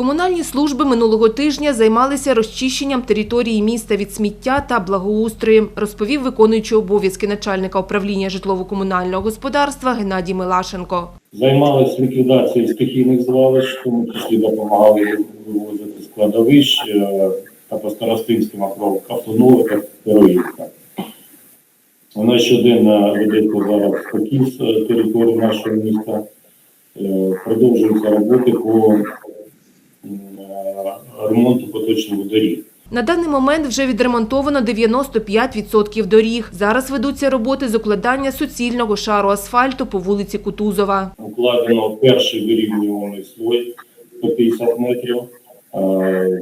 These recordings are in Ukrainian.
Комунальні служби минулого тижня займалися розчищенням території міста від сміття та благоустроєм, розповів виконуючий обов'язки начальника управління житлово-комунального господарства Геннадій Милашенко. Займалися ліквідацією стихійних звалищ, тому числі допомагали вивозити складовищ е, та по старостинським автоновиках Героївка. У нас щоденно ведеться зараз покіс е, території нашого міста. Е, Продовжуються роботи по ремонту поточних доріг. На даний момент вже відремонтовано 95% доріг. Зараз ведуться роботи з укладання суцільного шару асфальту по вулиці Кутузова. укладено перший вирівнюваний слой по 50 метрів. Е,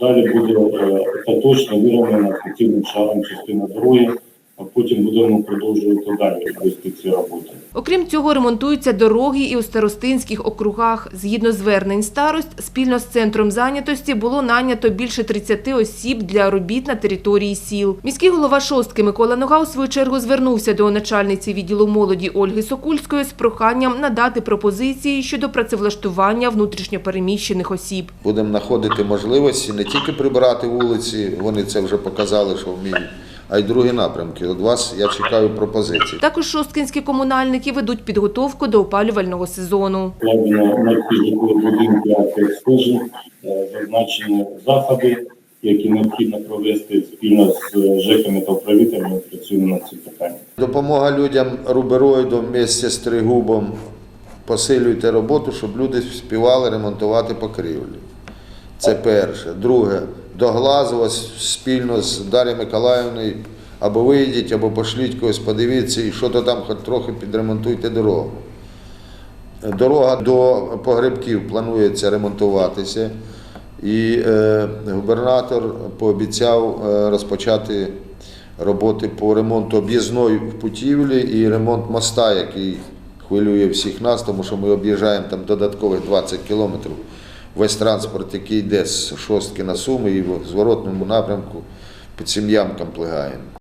Далі буде е, остаточно вирівняна суцільним шаром частина дороги, потім будемо продовжувати далі вести ці роботи. Окрім цього, ремонтуються дороги і у старостинських округах. Згідно звернень старост, спільно з центром зайнятості було нанято більше 30 осіб для робіт на території сіл. Міський голова шостки Микола Нога у свою чергу звернувся до начальниці відділу молоді Ольги Сокульської з проханням надати пропозиції щодо працевлаштування внутрішньопереміщених осіб. Будемо знаходити можливості не тільки прибирати вулиці, вони це вже показали, що вміють, а й другі напрямки. Від вас я чекаю пропозицій. Також шосткинські комунальники ведуть підготовку до опалювального сезону. Вкладено на е, зазначені заходи, які необхідно провести спільно з ЖЕКами та управителями. Працюємо над цим питанням. Допомога людям рубероїдом місці з тригубом. Посилюйте роботу, щоб люди співали ремонтувати покрівлі. Це перше. Друге, до Глазова спільно з Дар'єю Миколаївною або вийдіть, або пошліть когось, подивіться, і що то там хоч трохи підремонтуйте дорогу. Дорога до погребків планується ремонтуватися. І е, губернатор пообіцяв е, розпочати роботи по ремонту об'їзної путівлі і ремонт моста, який хвилює всіх нас, тому що ми об'їжджаємо там додаткових 20 кілометрів. Весь транспорт, який йде з шостки на Суми і в зворотному напрямку під сім'ям ямкам плигаємо.